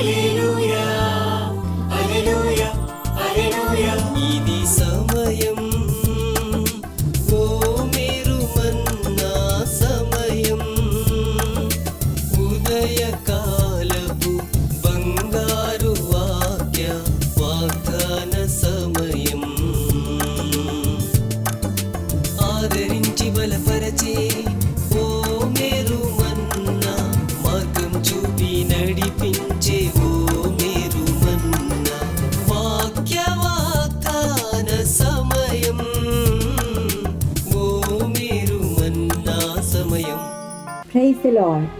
一路。ప్రైజ్ the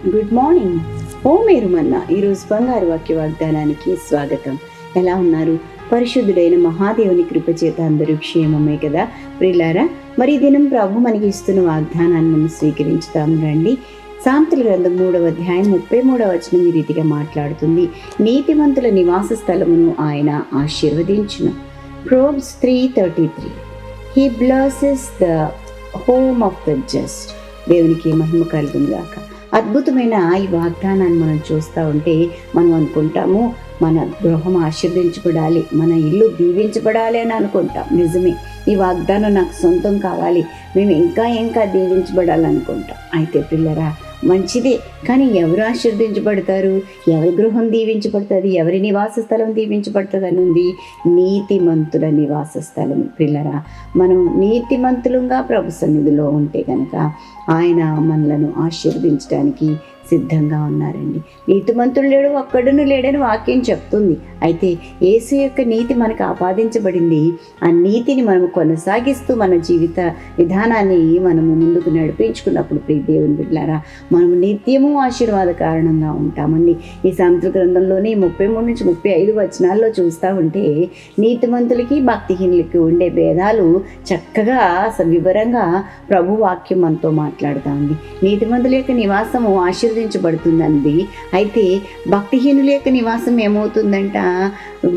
good morning ఓ మీరు మన్న ఈరోజు బంగారు వాక్య వాగ్దానానికి స్వాగతం. ఎలా ఉన్నారు? పరిశుద్ధుడైన మహాదేవుని కృపచేత అందరూ క్షేమమే కదా? ప్రిలారా మరి దినం ప్రభు మనకి ఇస్తున్న వాగ్దానాన్ని మనం స్వీకరించుతాం రండి. సాంతుల గ్రంథం మూడవ అధ్యాయం ముప్పై మూడవ వచనం ఈ రీతిగా మాట్లాడుతుంది. నీతిమంతుల నివాస స్థలమును ఆయన ఆశీర్వదించును. Proverbs three thirty three. He blesses the home of the just దేవునికి మహిమ కలుగును గాక. అద్భుతమైన ఈ వాగ్దానాన్ని మనం చూస్తూ ఉంటే మనం అనుకుంటాము మన గృహం ఆశీర్దించబడాలి మన ఇల్లు దీవించబడాలి అని అనుకుంటాం. నిజమే ఈ వాగ్దానం నాకు సొంతం కావాలి మేము ఇంకా ఇంకా దీవించబడాలనుకుంటాం. అయితే పిల్లరా మంచిదే. కానీ ఎవరు ఆశీర్వదించబడతారు? ఎవరి గృహం దీవించబడుతుంది? ఎవరి నివాస స్థలం దీవించబడుతుంది అని ఉంది నీతిమంతుల నివాస స్థలం పిల్లరా మనం నీతిమంతులుగా ప్రభు సన్నిధిలో ఉంటే కనుక ఆయన మనలను ఆశీర్వదించడానికి సిద్ధంగా ఉన్నారండి. నీతిమంతుడు లేడు ఒక్కడును లేడని వాక్యం చెప్తుంది. అయితే యేసు యొక్క నీతి మనకు ఆపాదించబడింది. ఆ నీతిని మనం కొనసాగిస్తూ మన జీవిత విధానాన్ని మనము ముందుకు నడిపించుకున్నప్పుడు ప్రియ దేవుని బిడ్డారా మనము నిత్యము ఆశీర్వాద కారణంగా ఉంటామండి. ఈ సాంస్కృతిక గ్రంథంలోని ముప్పై మూడు నుంచి ముప్పై ఐదు వచనాల్లో చూస్తూ ఉంటే నీతిమంతులకి భక్తిహీనులకి ఉండే భేదాలు చక్కగా స- వివరంగా ప్రభు వాక్యం మనతో మాట్లాడుతూ ఉంది. నీతిమంతుల యొక్క నివాసము ఆశీర్వదించబడుతుందండి అయితే భక్తిహీనుల యొక్క నివాసం ఏమవుతుందంట?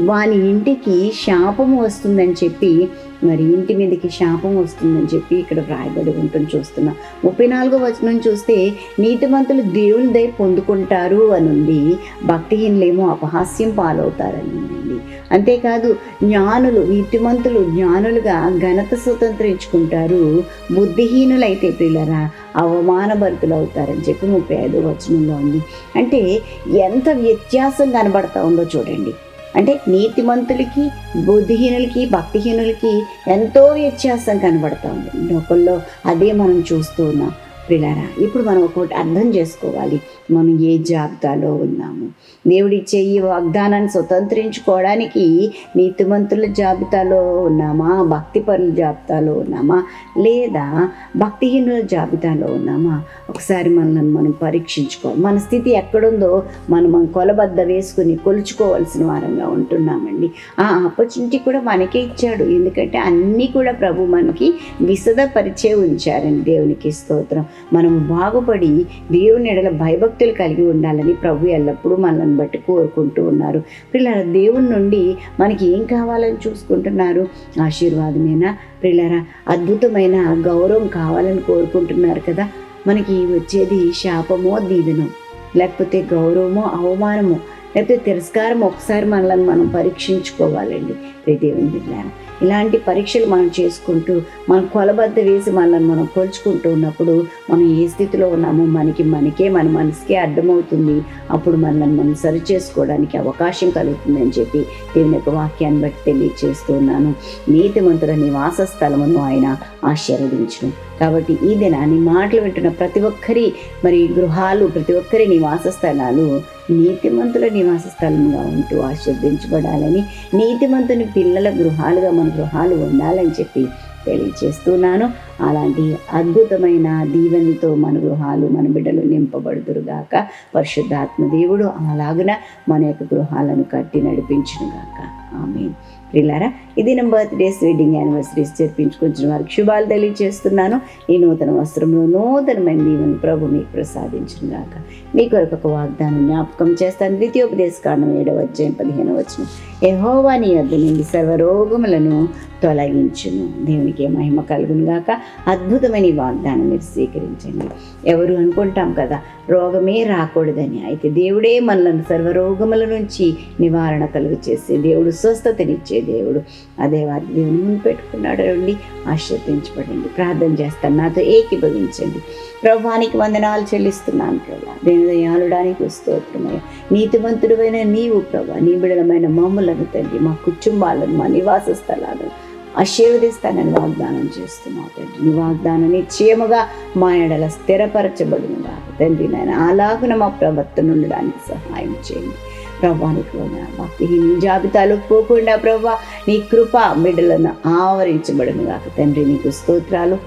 వాని ఇంటికి శాపం వస్తుందని చెప్పి మరి ఇంటి మీదకి శాపం వస్తుందని చెప్పి ఇక్కడ వ్రాయబడి ఉంటుంది చూస్తున్నాం. ముప్పై నాలుగో వచనం చూస్తే నీతిమంతులు దేవుని దయ పొందుకుంటారు అని ఉంది భక్తిహీనులేమో అపహాస్యం పాలవుతారని ఉందండి అంతేకాదు జ్ఞానులు నీతిమంతులు జ్ఞానులుగా ఘనత స్వతంత్రించుకుంటారు. బుద్ధిహీనులైతే పిల్లరా అవమానభరితులు అవుతారని చెప్పి ముప్పై ఐదో వచనంలో ఉంది. అంటే ఎంత వ్యత్యాసం కనబడతా ఉందో చూడండి. అంటే నీతిమంతులకి బుద్ధిహీనులకి భక్తిహీనులకి ఎంతో వ్యత్యాసం కనబడతా ఉంది. లోకల్లో అదే మనం చూస్తూ ఉన్నాం. ప్రిలారా ఇప్పుడు మనం ఒకటి అర్థం చేసుకోవాలి. మనం ఏ జాబితాలో ఉన్నాము? దేవుడిచ్చే ఈ వాగ్దానాన్ని స్వతంత్రించుకోవడానికి నీతిమంతుల జాబితాలో ఉన్నామా? భక్తిపరుల జాబితాలో ఉన్నామా? లేదా భక్తిహీనుల జాబితాలో ఉన్నామా? ఒకసారి మనల్ని మనం పరీక్షించుకోవాలి మన స్థితి ఎక్కడుందో మనం మనం కొలబద్ద వేసుకుని కొలుచుకోవాల్సిన వారంగా ఉంటున్నామండి. ఆ ఆపర్చునిటీ కూడా మనకే ఇచ్చాడు. ఎందుకంటే అన్నీ కూడా ప్రభు మనకి విశదపరిచే ఉంచారండి దేవునికి స్తోత్రం. మనం బాగుపడి దేవుని ఎడల భయభక్తులు కలిగి ఉండాలని ప్రభు ఎల్లప్పుడూ మనల్ని బట్టి కోరుకుంటూ ఉన్నారు. పిల్లల దేవుని నుండి మనకి ఏం కావాలని చూసుకుంటున్నారు? ఆశీర్వాదమేనా? పిల్లరా అద్భుతమైన గౌరవం కావాలని కోరుకుంటున్నారు కదా? మనకి వచ్చేది శాపమో దీవెనో లేకపోతే గౌరవమో అవమానమో లేకపోతే తిరస్కారం ఒకసారి మనల్ని మనం పరీక్షించుకోవాలండి. దేవుని బిడ్డారా ఇలాంటి పరీక్షలు మనం చేసుకుంటూ మనం కొలబద్ద వేసి మనల్ని మనం కొలుచుకుంటూ ఉన్నప్పుడు మనం ఏ స్థితిలో ఉన్నామో మనకి మనకే మన మనసుకే అర్థమవుతుంది. అప్పుడు మనల్ని మనం సరి చేసుకోవడానికి అవకాశం కలుగుతుంది అని చెప్పి దేవుని యొక్క వాక్యాన్ని బట్టి తెలియచేస్తున్నాను నీతిమంతుల నివాస స్థలమును ఆయన ఆశీర్వదించను. కాబట్టి ఈ దినాన్ని మాటలు వింటున్న ప్రతి ఒక్కరి మరి గృహాలు ప్రతి ఒక్కరి నివాస స్థలాలు నీతిమంతుల నివాస స్థలంగా ఉంటూ ఆశీర్వదించబడాలని నీతిమంతుని పిల్లల గృహాలుగా మన గృహాలు ఉండాలని చెప్పి తెలియచేస్తున్నాను అలాంటి అద్భుతమైన దీవెనతో మన గృహాలు మన బిడ్డలు నింపబడుదురుగాక పరిశుద్ధాత్మ దేవుడు అలాగున మన యొక్క గృహాలను కట్టి నడిపించునుగాక ఆమె ప్రిలారా ఈ దినం బర్త్డేస్ వెడ్డింగ్ యానివర్సరీస్ జరిపించుకుంటున్న వారికి శుభాలు తెలియజేస్తున్నాను. ఈ నూతన వస్త్రంలో నూతనమైన దీవెన ప్రభు మీకు ప్రసాదించిన గాక. మీ కొరకు ఒక వాగ్దానం జ్ఞాపకం చేస్తాను. ద్వితీయోపదేశ కాండం ఏడవ అధ్యాయం పదిహేను వచ్చిన యెహోవా నీ వద్ద నుండి సర్వరోగములను తొలగించును. దేవునికి మహిమ కలుగును గాక. అద్భుతమైన వాగ్దానం మీరు స్వీకరించండి. ఎవరు అనుకుంటాం కదా రోగమే రాకూడదని. అయితే దేవుడే మనలను సర్వరోగముల నుంచి నివారణ కలుగు చేసే దేవుడు స్వస్థతనిచ్చే దేవుడు. అదే వారి దేవుని ముందు పెట్టుకున్నాడు. రండి ఆశ్రయించబడండి ప్రార్థన చేస్తాను. నాతో ఏకీభవించండి. ప్రభానికి వందనాలు చెల్లిస్తున్నాను ప్రభా. దేనదయాలుడానికి స్తోత్రమయ్య. నీతిమంతుడువైన నీవు ప్రభా నీ బిడలమైన మమ్ములను తండ్రి మా కుటుంబాలను మా నివాస స్థలాలను ఆశీర్వదిస్తానని వాగ్దానం చేస్తున్నావు తండ్రి. నీ వాగ్దానం నిశ్చయముగా మా ఎడల స్థిరపరచబడిన తండ్రి నాయన అలాగున మా ప్రవర్తన ఉండడానికి సహాయం చేయండి. ప్రభానికి భక్తిహీన జాబితాలో పోకుండా ప్రభా నీ కృప బిడ్డలను ఆవరించబడను కాక తండ్రి నీకు స్తోత్రాలు.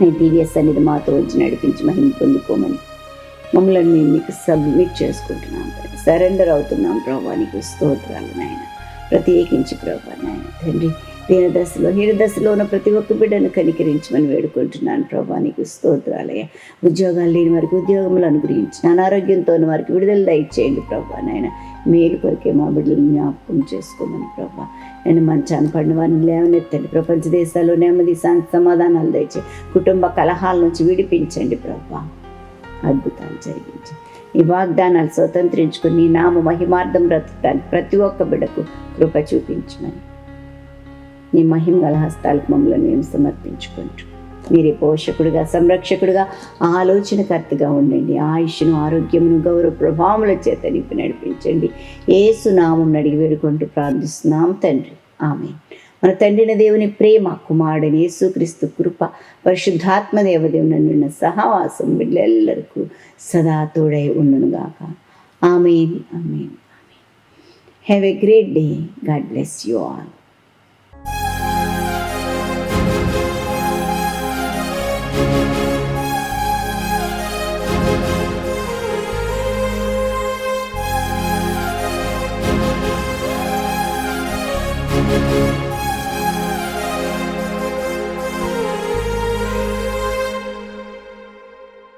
నీ దివ్య సన్నిధి మాతో వచ్చి నడిపించి మహిమ పొందుకోమని మమ్మల్ని మేము మీకు సబ్మిట్ చేసుకుంటున్నాం. సరెండర్ అవుతున్నాం ప్రభా నీకు స్తోత్రాలు నాయన. ప్రత్యేకించి ప్రభా నాయన. తండ్రి దీనదశలో దశలో ఉన్న ప్రతి ఒక్క బిడ్డను కనికరించమని వేడుకుంటున్నాను ప్రభా. నీకు స్తోత్రాలయ ఉద్యోగాలు లేని వారికి ఉద్యోగములు అనుగ్రహించి అనారోగ్యంతో ఉన్న వారికి విడుదల దయచేయండి ప్రభా నాయన. మేలు కొరికే మా బిడ్డలను జ్ఞాపకం చేసుకోమని ప్రభా. నేను మంచాన్ని పడిన వారిని లేవనెత్తండి ప్రపంచ దేశాల్లో నెమ్మది శాంతి సమాధానాలు దయచే కుటుంబ కలహాల నుంచి విడిపించండి ప్రభా. అద్భుతాలు జరిగించి. ఈ వాగ్దానాలు స్వతంత్రించుకుని నామ మహిమార్థం బ్రతకడానికి ప్రతి ఒక్క బిడ్డకు కృప చూపించమని నీ మహిమ గల హస్తాలకు మమ్మల్ని మేము సమర్పించుకుంటూ మీరే పోషకుడుగా సంరక్షకుడుగా ఆలోచనకర్తగా ఉండండి. ఆయుష్ను ఆరోగ్యమును గౌరవ ప్రభావముల చేత నింపి నడిపించండి. ఏసు నామం అడిగి వేడుకుంటూ ప్రార్థిస్తున్నాం తండ్రి. ఆమె మన తండ్రిన దేవుని ప్రేమ కుమారుడని యేసుక్రీస్తు కృప పరిశుద్ధాత్మ దేవదేవుని నిన్న సహవాసం వీళ్ళెల్లరికూ సదా తోడై ఉండునుగాక. Amen amen have a great day God bless you all